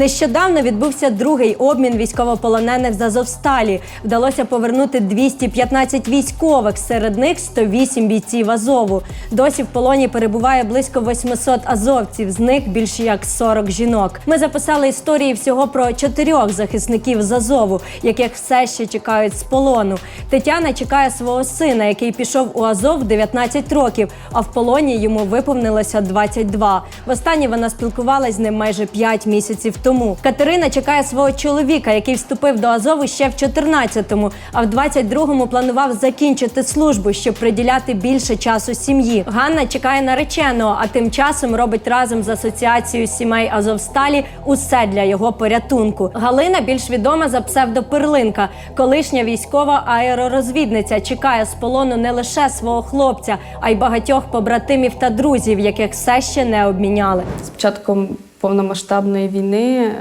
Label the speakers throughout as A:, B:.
A: Нещодавно відбувся другий обмін військовополонених з Азовсталі. Вдалося повернути 215 військових, серед них 108 бійців Азову. Досі в полоні перебуває близько 800 азовців, з них більше як 40 жінок. Ми записали історії всього про чотирьох захисників з Азову, яких все ще чекають з полону. Тетяна чекає свого сина, який пішов у Азов в 19 років, а в полоні йому виповнилося 22. Востаннє вона спілкувалась з ним майже 5 місяців тому. Катерина чекає свого чоловіка, який вступив до Азову ще в 14-му, а в 22-му планував закінчити службу, щоб приділяти більше часу сім'ї. Ганна чекає нареченого, а тим часом робить разом з асоціацією сімей Азовсталі усе для його порятунку. Галина більш відома за псевдоперлинка, колишня військова аеророзвідниця, чекає з полону не лише свого хлопця, а й багатьох побратимів та друзів, яких все ще не обміняли.
B: З початком повномасштабної війни, е,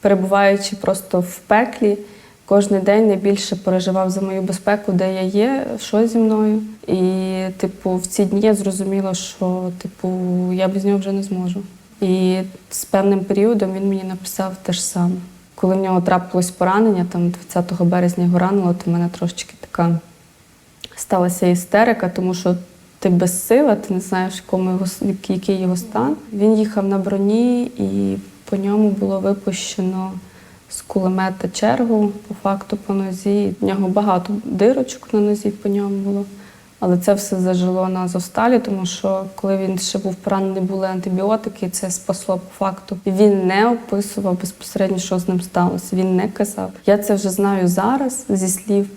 B: перебуваючи просто в пеклі, кожен день найбільше переживав за мою безпеку, де я є, що зі мною. І, типу, в ці дні я зрозуміла, що типу, я без нього вже не зможу. І з певним періодом він мені написав те ж саме. Коли в нього трапилось поранення, там 20 березня його ранило, то в мене трошечки така сталася істерика, тому що ти безсила, ти не знаєш, в якому його, який- його стан. Він їхав на броні, і по ньому було випущено з кулемета чергу, по факту по нозі. В нього багато дирочок на нозі по ньому було. Але це все зажило на Азовсталі, тому що коли він ще був поранений, були антибіотики, це спасло по факту. Він не описував безпосередньо, що з ним сталося. Він не казав. Я це вже знаю зараз зі слів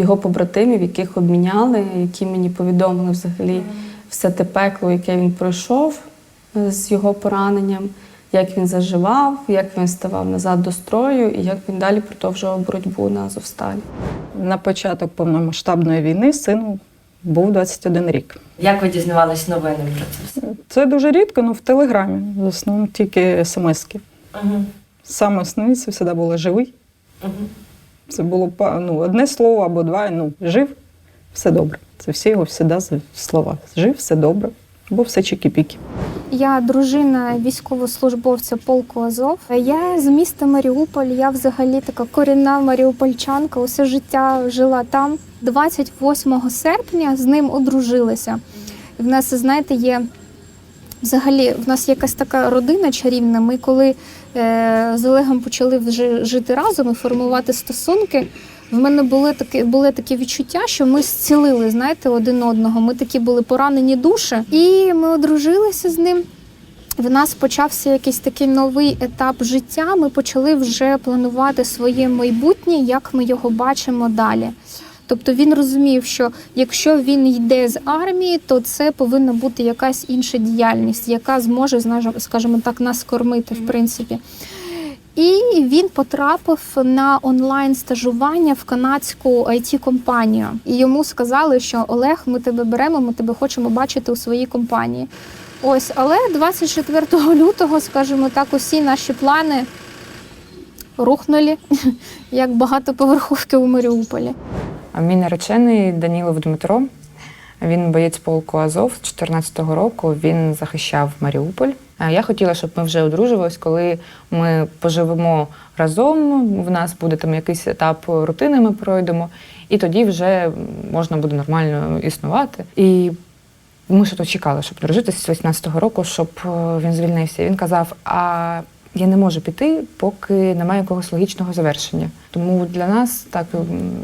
B: його побратимів, яких обміняли, які мені повідомили взагалі все те пекло, яке він пройшов е, з його пораненням, як він заживав, як він ставав назад до строю і як він далі продовжував боротьбу на Азовсталі.
C: На початок повномасштабної війни сину був 21 рік.
D: Як ви дізнавались новини про це все?
C: Це дуже рідко, ну в телеграмі. В основному тільки смски.
D: Угу.
C: Саме основне це завжди було живий.
D: Угу.
C: Це було ну, одне слово або два. Ну, жив, все добре. Це всі його завжди слова. Жив, все добре, або все чики-піки.
E: Я дружина військовослужбовця полку Азов. Я з міста Маріуполь. Я взагалі така корінна маріупольчанка. Усе життя жила там. 28 серпня з ним одружилася. І в нас, знаєте, є взагалі в нас якась така родина чарівна. Ми коли з Олегом почали вже жити разом і формувати стосунки. В мене були такі, були такі відчуття, що ми зцілили, знаєте, один одного. Ми такі були поранені душі, і ми одружилися з ним. В нас почався якийсь такий новий етап життя. Ми почали вже планувати своє майбутнє, як ми його бачимо далі. Тобто він розумів, що якщо він йде з армії, то це повинна бути якась інша діяльність, яка зможе, скажімо так, нас кормити, в принципі. І він потрапив на онлайн стажування в канадську it компанію І йому сказали, що Олег, ми тебе беремо, ми тебе хочемо бачити у своїй компанії. Ось, але 24 лютого, скажімо так, усі наші плани рухнули, як багатоповерховки у Маріуполі.
F: Мій наречений Данілов Дмитро. Він боєць полку Азов з 14-го року. Він захищав Маріуполь. Я хотіла, щоб ми вже одружувались, коли ми поживемо разом. В нас буде там якийсь етап рутини, ми пройдемо, і тоді вже можна буде нормально існувати. І ми ще то чекали, щоб дружитися з 18-го року, щоб е, він звільнився. Він казав: а я не можу піти, поки немає якогось логічного завершення. Тому для нас так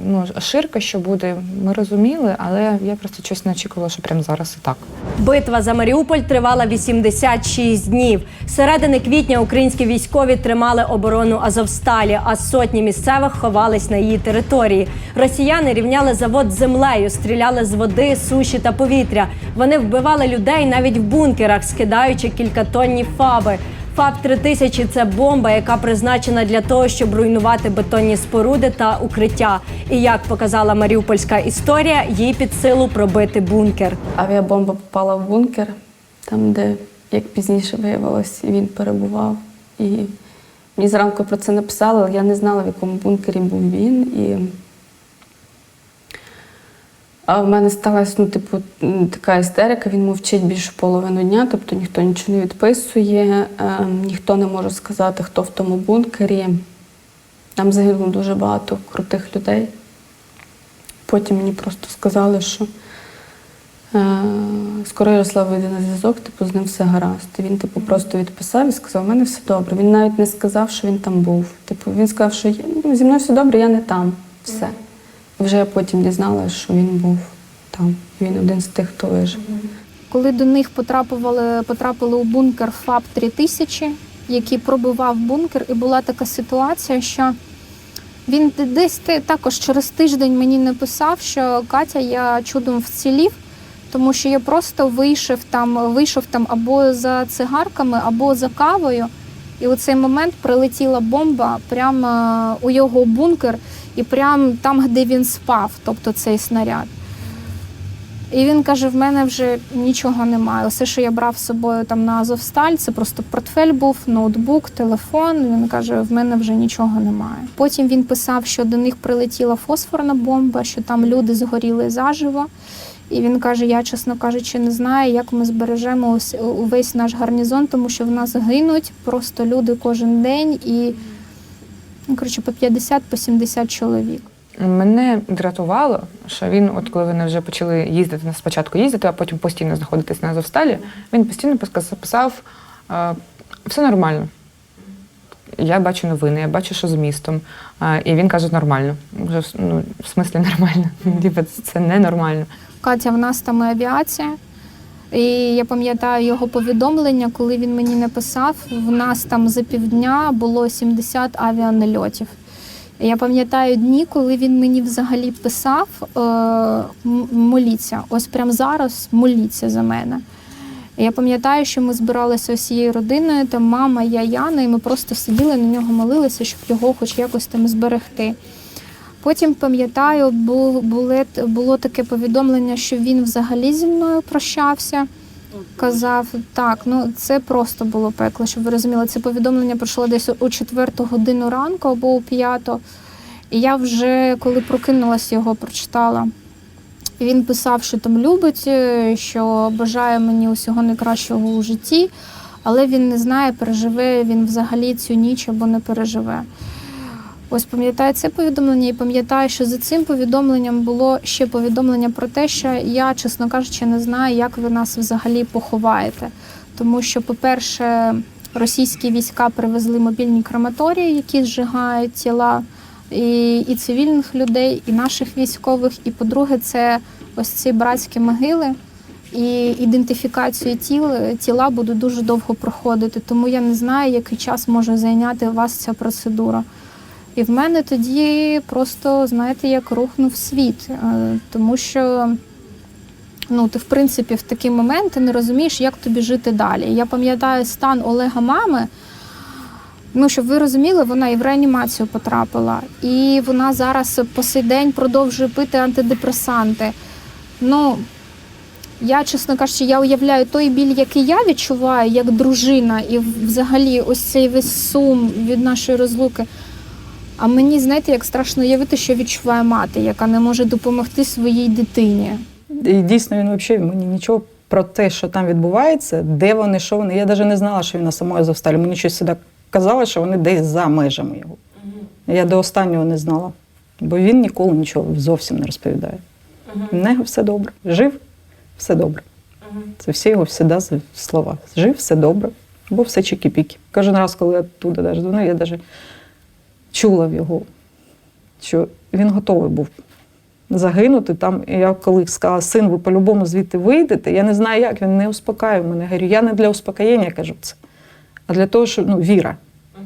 F: ну ширка, що буде, ми розуміли, але я просто щось не очікувала, що прямо зараз і так.
A: Битва за Маріуполь тривала 86 днів. Середини квітня українські військові тримали оборону Азовсталі, а сотні місцевих ховались на її території. Росіяни рівняли завод землею, стріляли з води, суші та повітря. Вони вбивали людей навіть в бункерах, скидаючи кількатонні фаби. ФАБ 3000 – це бомба, яка призначена для того, щоб руйнувати бетонні споруди та укриття. І як показала маріупольська історія, їй під силу пробити бункер.
B: Авіабомба попала в бункер, там, де, як пізніше виявилось, він перебував. І мені зранку про це написали, але я не знала, в якому бункері був він. І А в мене сталася ну, типу, така істерика, він мовчить більше половину дня, тобто ніхто нічого не відписує, е, ніхто не може сказати, хто в тому бункері. Там загинуло дуже багато крутих людей. Потім мені просто сказали, що е, скоро Ярослав вийде на зв'язок, типу, з ним все гаразд. І він, типу, просто відписав і сказав, у мене все добре. Він навіть не сказав, що він там був. Типу, він сказав, що ну, зі мною все добре, я не там. Все. Вже потім дізналася, що він був там. Він один з тих, хто вижив.
E: Коли до них потрапили, потрапили у бункер ФАП 3000, який пробивав бункер, і була така ситуація, що він десь також через тиждень мені написав, що Катя, я чудом вцілів, тому що я просто вийшов там, вийшов там або за цигарками, або за кавою. І у цей момент прилетіла бомба прямо у його бункер і прямо там, де він спав, тобто цей снаряд. І він каже: в мене вже нічого немає. Все, що я брав з собою там на Азовсталь, це просто портфель був, ноутбук, телефон. Він каже: в мене вже нічого немає. Потім він писав, що до них прилетіла фосфорна бомба, що там люди згоріли заживо. І він каже: Я, чесно кажучи, не знаю, як ми збережемо увесь наш гарнізон, тому що в нас гинуть просто люди кожен день і ну, коротше, по 50 по 70 чоловік.
F: Мене дратувало, що він, от коли вони вже почали їздити спочатку їздити, а потім постійно знаходитись на Азовсталі, він постійно писав- е, все нормально. Я бачу новини, я бачу, що з містом. Е, І він каже, нормально. Вже ну, в смислі нормально. Типа, це ненормально.
E: Катя, в нас там і авіація. І я пам'ятаю його повідомлення, коли він мені написав, в нас там за півдня було 70 авіанальотів. Я пам'ятаю дні, коли він мені взагалі писав е, моліться. Ось прямо зараз моліться за мене. Я пам'ятаю, що ми збиралися усією родиною, там мама, я, Яна, і ми просто сиділи на нього, молилися, щоб його хоч якось там зберегти. Потім пам'ятаю, бу- були, було таке повідомлення, що він взагалі зі мною прощався. Казав, так, ну це просто було пекло, щоб ви розуміли. Це повідомлення прийшло десь у четверту годину ранку або у п'яту. І я вже коли прокинулася, його прочитала. І він писав, що там любить, е, що бажає мені усього найкращого у житті, але він не знає, переживе він взагалі цю ніч або не переживе. Ось пам'ятаю це повідомлення і пам'ятаю, що за цим повідомленням було ще повідомлення про те, що я, чесно кажучи, не знаю, як ви нас взагалі поховаєте. Тому що, по-перше, російські війська привезли мобільні крематорії, які зжигають тіла і, і цивільних людей, і наших військових. І по-друге, це ось ці братські могили. І ідентифікацію тіл тіла буде дуже довго проходити, тому я не знаю, який час може зайняти вас ця процедура. І в мене тоді просто, знаєте, як рухнув світ, Е, тому що ну, ти, в принципі, в такі моменти не розумієш, як тобі жити далі. Я пам'ятаю стан Олега мами. Ну, щоб ви розуміли, вона і в реанімацію потрапила, і вона зараз по сей день продовжує пити антидепресанти. Ну, я, чесно кажучи, я уявляю той біль, який я відчуваю як дружина, і взагалі ось цей весь сум від нашої розлуки. А мені, знаєте, як страшно уявити, що відчуває мати, яка не може допомогти своїй дитині.
C: І дійсно він взагалі мені нічого про те, що там відбувається, де вони, що вони. Я навіть не знала, що він на самої Азовсталі. Мені щось сюди казали, що вони десь за межами його. Я до останнього не знала, бо він ніколи нічого зовсім не розповідає. В нього все добре. Жив, все добре. Це всі його завжди слова. Жив, все добре, бо все чики-піки. Кожен раз, коли я туди даже, ну, я навіть чула в його, що він готовий був загинути там. І я коли сказала, син, ви по-любому звідти вийдете, я не знаю як, він не успокаює мене. Я говорю, я не для успокоєння кажу це, а для того, що ну, віра.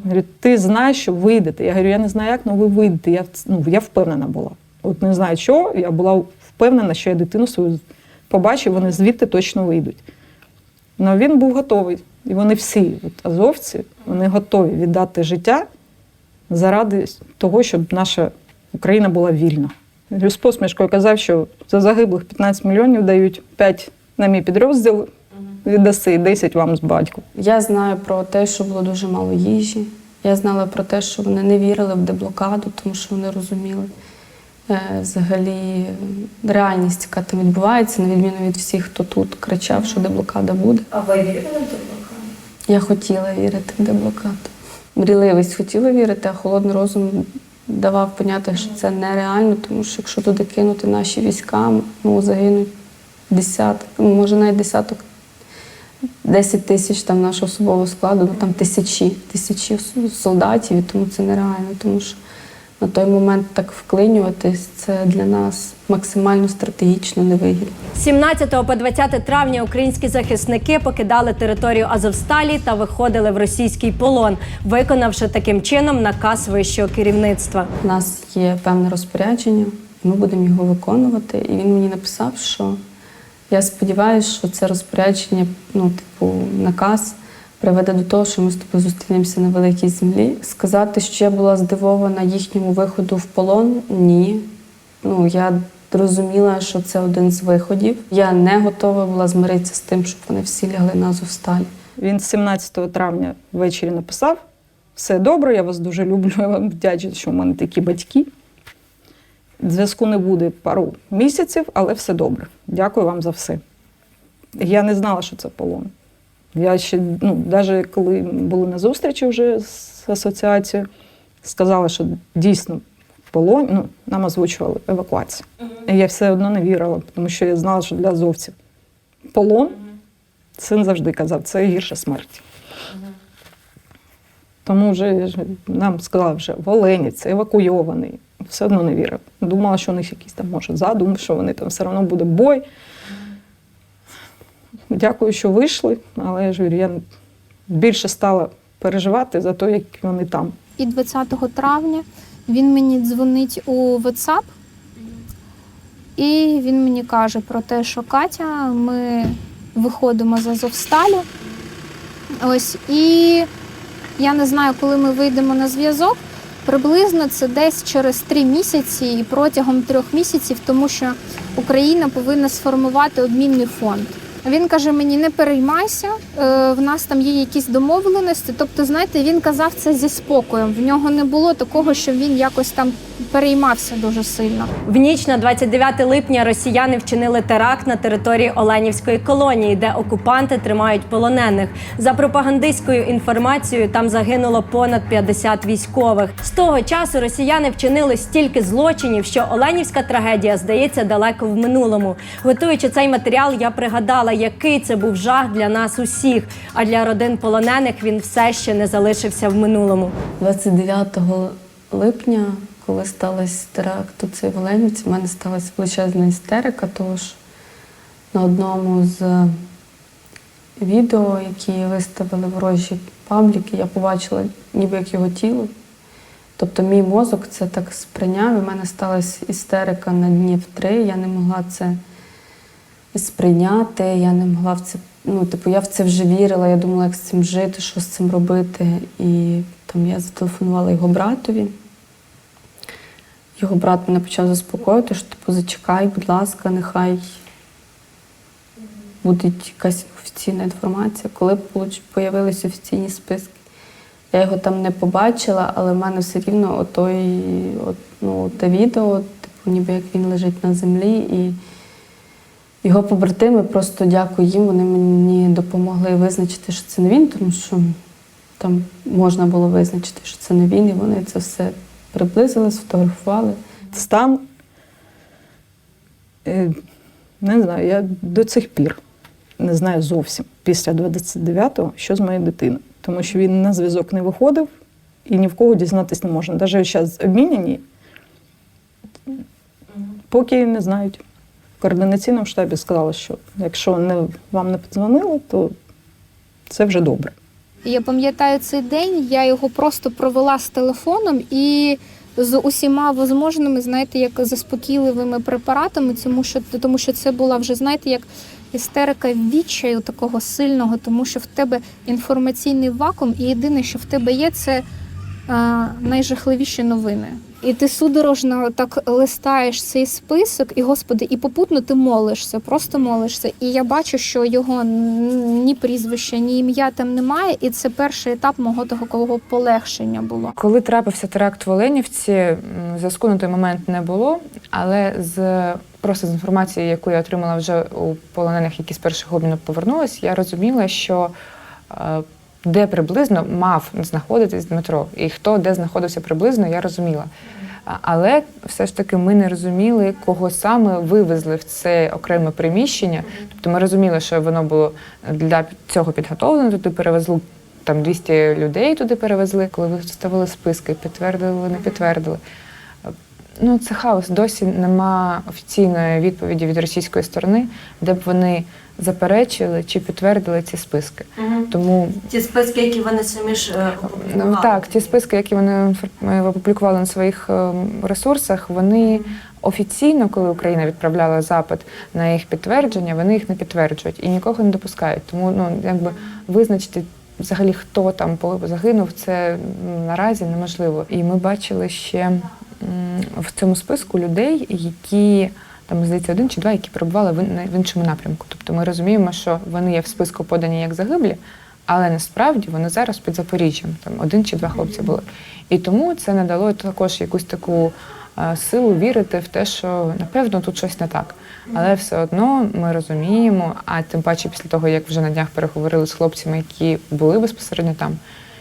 C: Говорю, ти знаєш, що вийдете. Я говорю, я не знаю як, але ви вийдете. Я, ну, я впевнена була. От не знаю що, я була впевнена, що я дитину свою побачу, вони звідти точно вийдуть. Ну він був готовий. І вони всі, от азовці, вони готові віддати життя заради того, щоб наша Україна була вільна. З посмішкою казав, що за загиблих 15 мільйонів дають 5 на мій підрозділ, віддаси 10 вам з батьком.
B: Я знаю про те, що було дуже мало їжі. Я знала про те, що вони не вірили в деблокаду, тому що вони розуміли, е, взагалі реальність, яка там відбувається, на відміну від всіх, хто тут кричав, що деблокада буде.
D: А ви вірили в блокаду?
B: Я хотіла вірити в деблокаду. Мрійливість хотіла вірити, а холодний розум давав поняти, що це нереально, тому що якщо туди кинути наші війська, ну загинуть десяток, може навіть десяток, 10 тисяч там нашого особового складу, ну там тисячі, тисячі солдатів, і тому це нереально, тому що на той момент так вклинюватись це для нас максимально стратегічно невигідно.
A: З 17 по 20 травня українські захисники покидали територію Азовсталі та виходили в російський полон, виконавши таким чином наказ вищого керівництва.
B: У нас є певне розпорядження, ми будемо його виконувати. І він мені написав, що я сподіваюся, що це розпорядження, ну, типу, наказ приведе до того, що ми з тобою зустрінемося на великій землі. Сказати, що я була здивована їхньому виходу в полон, ні. Ну, я розуміла, що це один з виходів. Я не готова була змиритися з тим, щоб вони всі лягли на Азовсталі.
C: Він 17 травня ввечері написав: все добре, я вас дуже люблю, я вам вдячна, що в мене такі батьки. Зв'язку не буде пару місяців, але все добре. Дякую вам за все. Я не знала, що це полон. Я ще, ну, навіть коли були на зустрічі вже з асоціацією, сказала, що дійсно в полоні, ну, нам озвучували евакуацію. І я все одно не вірила, тому що я знала, що для азовців полон Син завжди казав, це гірше смерті. Тому вже нам сказали, вже в Оленівці, евакуйований. Все одно не вірив. Думала, що у них якийсь там може задум, що вони там все одно буде бой. Дякую, що вийшли, але я ж говорю, я більше стала переживати за те, як вони там.
E: І 20 травня він мені дзвонить у WhatsApp, і він мені каже про те, що Катя, ми виходимо з Азовсталі. Ось, і я не знаю, коли ми вийдемо на зв'язок. Приблизно це десь через три місяці і протягом трьох місяців, тому що Україна повинна сформувати обмінний фонд. Він каже: мені не переймайся, е, в нас там є якісь домовленості. Тобто, знаєте, він казав це зі спокоєм. В нього не було такого, що він якось там переймався дуже сильно.
A: В ніч на 29 липня росіяни вчинили теракт на території Оленівської колонії, де окупанти тримають полонених. За пропагандистською інформацією, там загинуло понад 50 військових. З того часу росіяни вчинили стільки злочинів, що Оленівська трагедія здається далеко в минулому. Готуючи цей матеріал, я пригадала, який це був жах для нас усіх. А для родин полонених він все ще не залишився в минулому.
B: 29 липня, коли стався теракт у цій Оленівці, в мене сталася величезна істерика, тому що на одному з відео, які виставили ворожі пабліки, я побачила ніби як його тіло. Тобто мій мозок це так сприйняв, і в мене сталася істерика на днів три. Я не могла це сприйняти, я не могла в це. Ну, типу, я в це вже вірила, я думала, як з цим жити, що з цим робити. І там я зателефонувала його братові. Його брат мене почав заспокоювати, що типу, зачекай, будь ласка, нехай буде якась офіційна інформація. Коли з'явилися офіційні списки, я його там не побачила, але в мене все рівно отой, от, ну, те відео, типу, ніби як він лежить на землі. І його побратими, просто дякую їм, вони мені допомогли визначити, що це не він, тому що там можна було визначити, що це не він, і вони це все приблизили, сфотографували.
C: Стан, е, не знаю, я до цих пір не знаю зовсім після 29-го, що з моєю дитиною. Тому що він на зв'язок не виходив і ні в кого дізнатися не можна. Навіть зараз обміняні, поки не знають. В координаційному штабі сказали, що якщо не, вам не подзвонили, то це вже добре.
E: Я пам'ятаю цей день, я його просто провела з телефоном і з усіма возможними, знаєте, як заспокійливими препаратами, тому що, тому що це була вже, знаєте, як істерика відчаю такого сильного, тому що в тебе інформаційний вакуум, і єдине, що в тебе є, це найжахливіші новини. І ти судорожно так листаєш цей список, і господи, і попутно ти молишся, просто молишся. І я бачу, що його ні прізвища, ні ім'я там немає. І це перший етап мого такого полегшення було.
F: Коли трапився теракт в Оленівці, зв'язку на той момент не було, але з просто з інформації, яку я отримала вже у полонених, які з першого обміну повернулись, я розуміла, що е, де приблизно мав знаходитись Дмитро, і хто де знаходився приблизно, я розуміла. Але все ж таки ми не розуміли, кого саме вивезли в це окреме приміщення. Тобто ми розуміли, що воно було для цього підготовлено. Туди перевезли там 200 людей туди перевезли, коли виставили списки, підтвердили, не підтвердили. Ну, це хаос. Досі нема офіційної відповіді від російської сторони, де б вони заперечили чи підтвердили ці списки. Тому
D: Ті списки, які вони самі ж е,
F: Ну,
D: опублікували.
F: Так, ті списки, які вони е, опублікували на своїх е, ресурсах, вони офіційно, коли Україна відправляла запит на їх підтвердження, вони їх не підтверджують і нікого не допускають. Тому ну якби визначити. Взагалі, хто там загинув, це наразі неможливо. І ми бачили ще в цьому списку людей, які там здається один чи два, які перебували в іншому напрямку. Тобто ми розуміємо, що вони є в списку подані як загиблі, але насправді вони зараз під Запоріжжям. Там один чи два хлопці були. І тому це надало також якусь таку е, силу вірити в те, що напевно тут щось не так. Але все одно ми розуміємо, а тим паче після того, як вже на днях переговорили з хлопцями, які були безпосередньо там,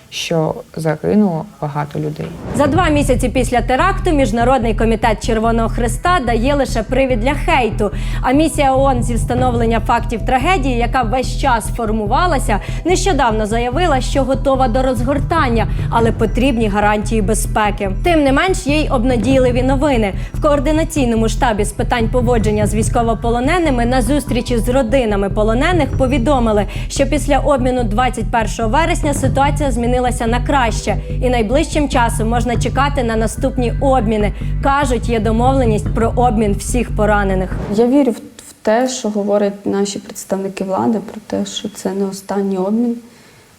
F: що загинуло багато людей.
A: За два місяці після теракту Міжнародний комітет Червоного Христа дає лише привід для хейту. А місія ООН зі встановлення фактів трагедії, яка весь час формувалася, нещодавно заявила, що готова до розгортання, але потрібні гарантії безпеки. Тим не менш, є й обнадійливі новини. В координаційному штабі з питань поводження з військовополоненими на зустрічі з родинами полонених повідомили, що після обміну 21 вересня ситуація змінилася на краще, і найближчим часом можна чекати на наступні обміни. кажуть, є домовленість про обмін всіх поранених.
B: Я вірю в, те, що говорять наші представники влади, про те, що це не останній обмін.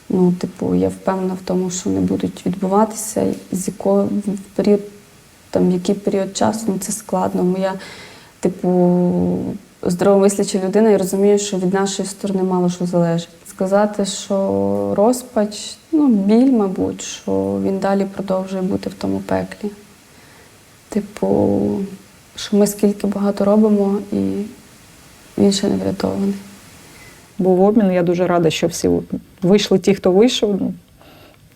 B: Ну, типу, я впевнена в тому, що вони будуть відбуватися, з якого в період, там, який період часу ну, це складно. Моя, типу, здоровомисляча людина і розумію, що від нашої сторони мало що залежить. Сказати, що розпач, ну, біль, мабуть, що він далі продовжує бути в тому пеклі. Типу, що ми скільки багато робимо, і він ще не врятований.
C: Був обмін, я дуже рада, що всі вийшли ті, хто вийшов. Ну,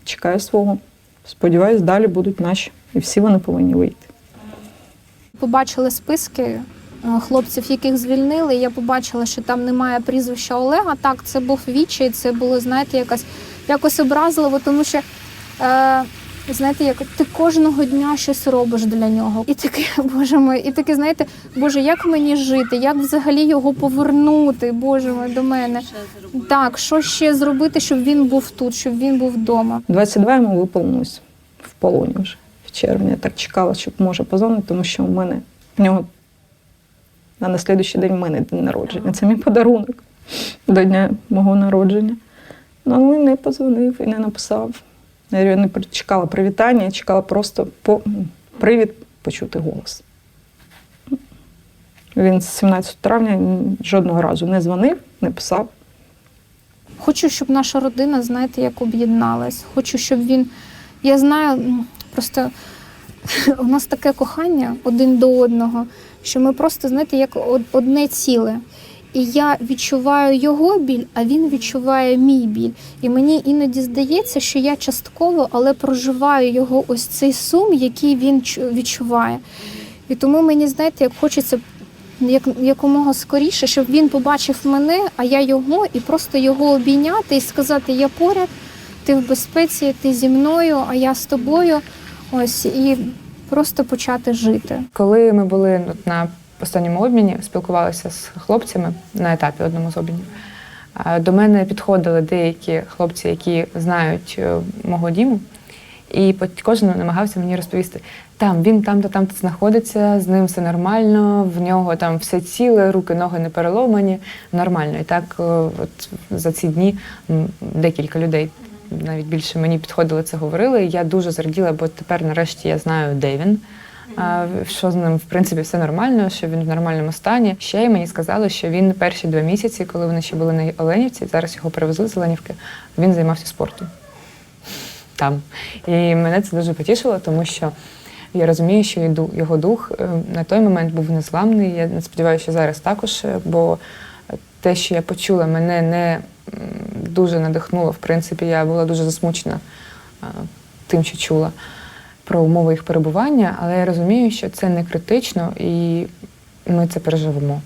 C: чекаю свого. Сподіваюсь, далі будуть наші. І всі вони повинні вийти.
E: Побачили списки хлопців, яких звільнили. Я побачила, що там немає прізвища Олега. Так, це був вічай, це було, знаєте, якось, якось образливо, тому що. Е, Знаєте, як ти кожного дня щось робиш для нього, і таке, боже мой, і таке, знаєте, боже, як мені жити, як взагалі його повернути, боже мой, до мене. Так, що ще зробити, щоб він був тут, щоб він був вдома.
C: 22 йому виповнилось в полоні вже в червні. Я так чекала, щоб може позвонити, тому що в мене в нього на наслідуючий день в мене день народження. Це мій подарунок до дня мого народження. Ну, але не позвонив і не написав. Я не чекала привітання, я чекала просто по привід почути голос. Він з 17 травня жодного разу не дзвонив, не писав.
E: Хочу, щоб наша родина, знаєте, як об'єдналась. Хочу, щоб він. Я знаю, просто у нас таке кохання один до одного, що ми просто, знаєте, як одне ціле. І я відчуваю його біль, а він відчуває мій біль. І мені іноді здається, що я частково, але проживаю його ось цей сум, який він відчуває. І тому мені, знаєте, як хочеться як, якомога скоріше, щоб він побачив мене, а я його, і просто його обійняти і сказати: Я поряд, ти в безпеці, ти зі мною, а я з тобою. Ось і просто почати жити.
F: Коли ми були на останньому обміні, спілкувалися з хлопцями на етапі одному з обмінів. До мене підходили деякі хлопці, які знають е, мого діму, і кожен намагався мені розповісти: там він там-то там знаходиться, з ним все нормально, в нього там все ціле, руки, ноги не переломані, нормально. І так, е, от за ці дні декілька людей навіть більше мені підходили це говорили. Я дуже зраділа, бо тепер нарешті я знаю, де він. Що з ним в принципі все нормально, що він в нормальному стані. Ще й мені сказали, що він перші два місяці, коли вони ще були на Оленівці, зараз його привезли з Оленівки, він займався спортом там. І мене це дуже потішило, тому що я розумію, що його дух е, на той момент був незламний. Я сподіваюся, що зараз також, е, бо те, що я почула, мене не дуже надихнуло. В принципі, я була дуже засмучена тим, що чула про умови їх перебування, але я розумію, що це не критично і ми це переживемо.